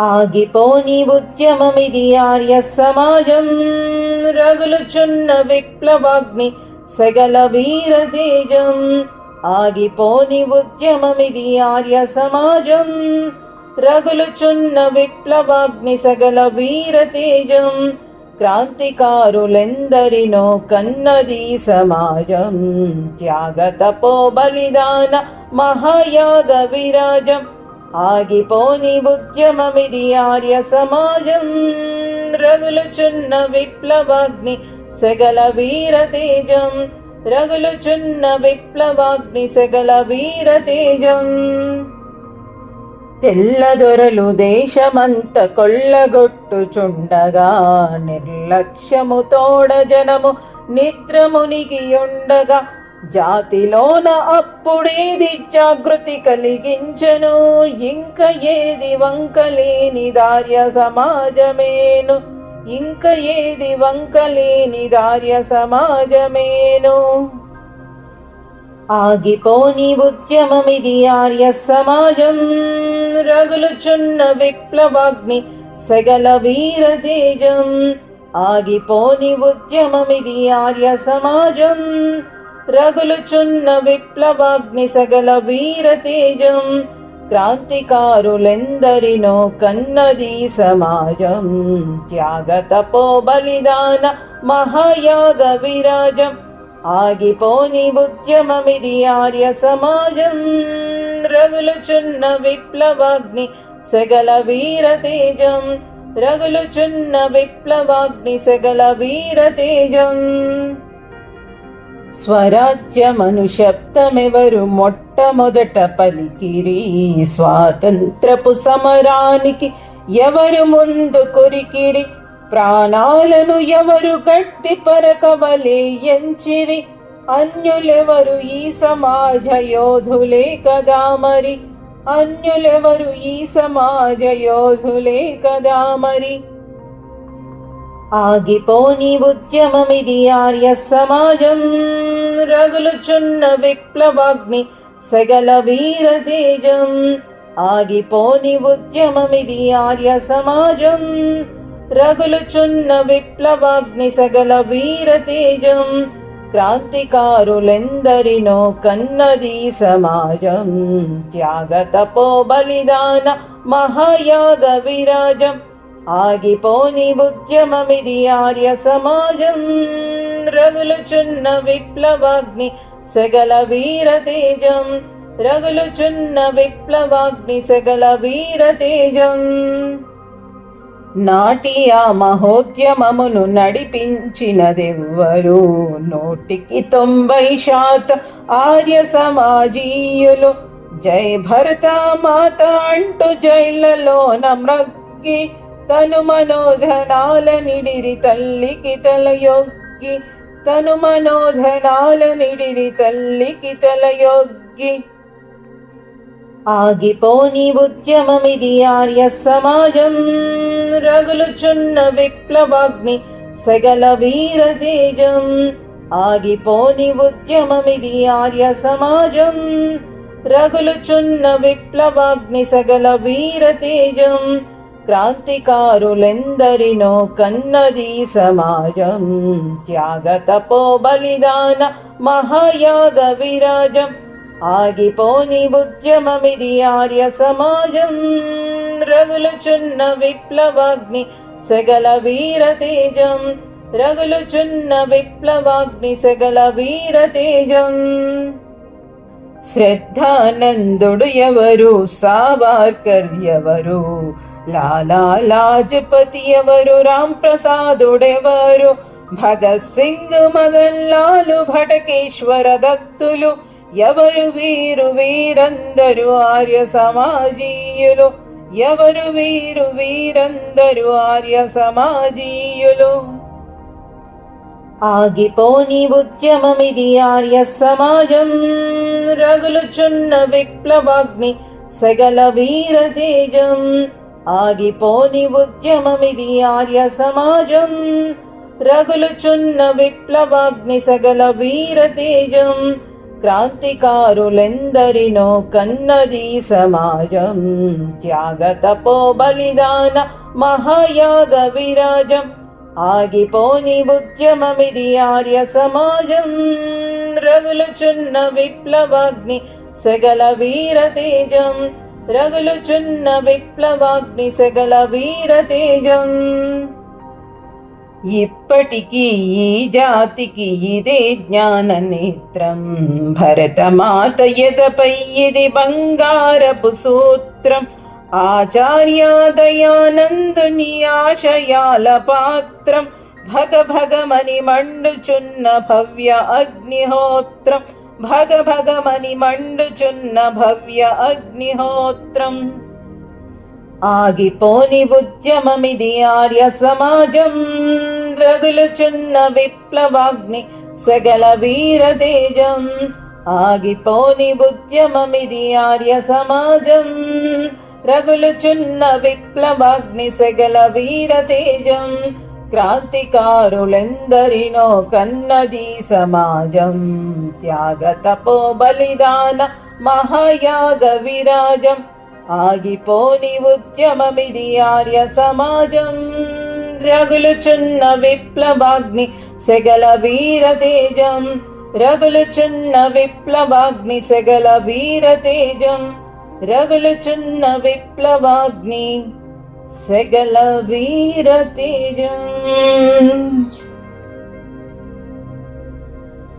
ఆగిపోని ఉద్యమమిది ఆర్య సమాజం. రగులుచున్న విప్లవాగ్ని సగల వీర తేజం. ఆగిపోని ఉద్యమమిది ఆర్య సమాజం. రగులుచున్న విప్లవాగ్ని సగల వీర తేజం. క్రాంతికారులెందరినో కన్నది సమాజం. త్యాగ తపో బలిదాన మహాయాగ విరాజం. ఆగిపోని ఉద్యమమిది ఆర్య సమాజం. రగులుచున్న విప్లవాగ్ని సగల వీర తేజం. రగులుచున్న విప్లవాగ్ని సగల వీర తేజం. తెల్లదొరలు దేశమంత కొల్లగొట్టుచుండగా నిర్లక్ష్యము తోడ జనము నిద్రమునిగి ఉండగా జాతిలోన అప్పుడేది జాగృతి కలిగించను ఇంక ఏది వంకలేని దార్య సమాజమేను ఇంక ఏది వంకలేని దార్య సమాజమేను. ఆగిపోని ఉద్యమమిది ఆర్య సమాజం రగులుచున్న విప్లవాగ్ని సగల వీర తేజం. ఆగిపోని ఉద్యమమిది ఆర్య సమాజం రగులుచున్న విప్లవాగ్ని సగల వీరతేజం క్రాంతికారులెందరినో కన్నది సమాజం. త్యాగ తపో బలిదాన మహాయాగ విరాజం ఆగిపోని ఉద్యమమిది ఆర్య సమాజం. రగులుచున్న విప్లవాగ్ని సగల వీరతేజం రగులుచున్న విప్లవాగ్ని సగల వీరతేజం. స్వరాజ్యమనుశబ్దమెవరు మొట్టమొదట పలికిరి స్వాతంత్రపు సమరానికి ఎవరు ముందు కొరికిరి? ప్రాణాలను ఎవరు గట్టి పరకవలే ఎంచిరి? అన్యులెవరు ఈ సమాజ యోధులే కదా మరి? అన్యులెవరు ఈ సమాజ యోధులే కదా మరి? ఆగిపోని ఉద్యమమిది ఆర్య సమాజం. రగులుచున్న విప్లవాగ్ని సగల వీర తేజం. ఆగిపోని ఉద్యమమిది ఆర్య సమాజం. రగులుచున్న విప్లవాగ్ని సగల వీర తేజం. క్రాంతికారులెందరినో కన్నది సమాజం. త్యాగ తపో బలిదాన మహాయాగ విరాజం. ఆగిపోని ఉద్యమమిది ఆర్య సమాజం. రగులుచున్న విప్లవాగ్ని సగల వీర తేజం. రగులుచున్న విప్లవాగ్ని సగల వీర తేజం. నాటి ఆ మహోద్యమమును నడిపించినదెవ్వరు? నూటికి తొంభై శాతం ఆర్య సమాజీయులు జై భరత మాత అంటూ జైళ్ళలోన నమ్రగ్గి తను మనోధనాల నిడిరి తల్లికి తలయొగ్గి. తను మనోధనాల నిడిరి తల్లికి తలయొగ్గి. ఆగిపోని ఉద్యమమిది ఆర్య సమాజం. రగులుచున్న విప్లవాగ్ని సగల వీర తేజం. ఆగిపోని ఉద్యమమిది ఆర్య సమాజం. రగులుచున్న విప్లవాగ్ని సగల వీర తేజం. క్రాంతికారులెందరినో కన్నది సమాజం. త్యాగ తపో బలిదాన మహాయాగ విరాజం. ఆగిపోని ఉద్యమమిది ఆర్య సమాజం. రగులుచున్న విప్లవాగ్ని సగల వీర తేజం. రగులుచున్న విప్లవాగ్ని సగల వీర తేజం. శ్రద్ధానందుడు ఎవరు? సావార్కర్ ఎవరు? లాలా లాజపతి ఎవరు? రామ్ ప్రసాదుడెవరు భగత్ సింగ్ మదన్ లాలు భటకేశ్వర దత్తులు ఎవరు? వీరు వీరందరు ఆర్య సమాజీయులు. ఎవరు? వీరు వీరందరు ఆర్య సమాజీయులు. ఆగిపోని ఉద్యమమిది ఆర్య సమాజం. రగులుచున్న విప్లవాగ్ని సగల వీర తేజం ఆగిపోని ఉద్యమమిది ఆర్య సమాజం. రగులుచున్న విప్లవాగ్ని సగల వీర తేజం క్రాంతికారులెందరినో కన్నది సమాజం. త్యాగ తపో బలిదాన మహాయాగ విరాజం. ఆగిపోని ఉద్యమమిది ఆర్య సమాజం. రగులుచున్న విప్లవాగ్ని సెగల వీర తేజం. రగులుచున్న విప్లవాగ్ని సెగల వీర తేజం. ఇప్పటికీ ఈ జాతికి ఇదే జ్ఞాన నేత్రం. భరతమాత ఎదపై ఇది బంగారపు సూత్రం. ఆచార్య దయానందుని ఆశయాల పాత్రం. भग भग मणिमण्डुचुन्न भव्य अग्निहोत्रम्। भग भग मणिमण्डुचुन्न भव्य अग्निहोत्रम्। आगिनि बुद्ध्य ममिदि आर्य समाजं रघुलचिन्न विप्लवाग्नि सगल वीर तेजं आगिपोनि बुद्ध्य ममिदि आर्य समाजं रघुलचिन्न विप्लवाग्नि सगल క్రాంతికారులెందరినో కన్నది సమాజం. త్యాగ తపో బలిదాన మహాయాగ విరాజం. ఆగిపోని ఉద్యమమిది ఆర్య సమాజం. రగులుచున్న విప్లవాగ్ని సెగల వీర తేజం. రగులుచున్న విప్లవాగ్ని సెగల వీర తేజం. రగులుచున్న విప్లవాగ్ని సెగల వీర తేజం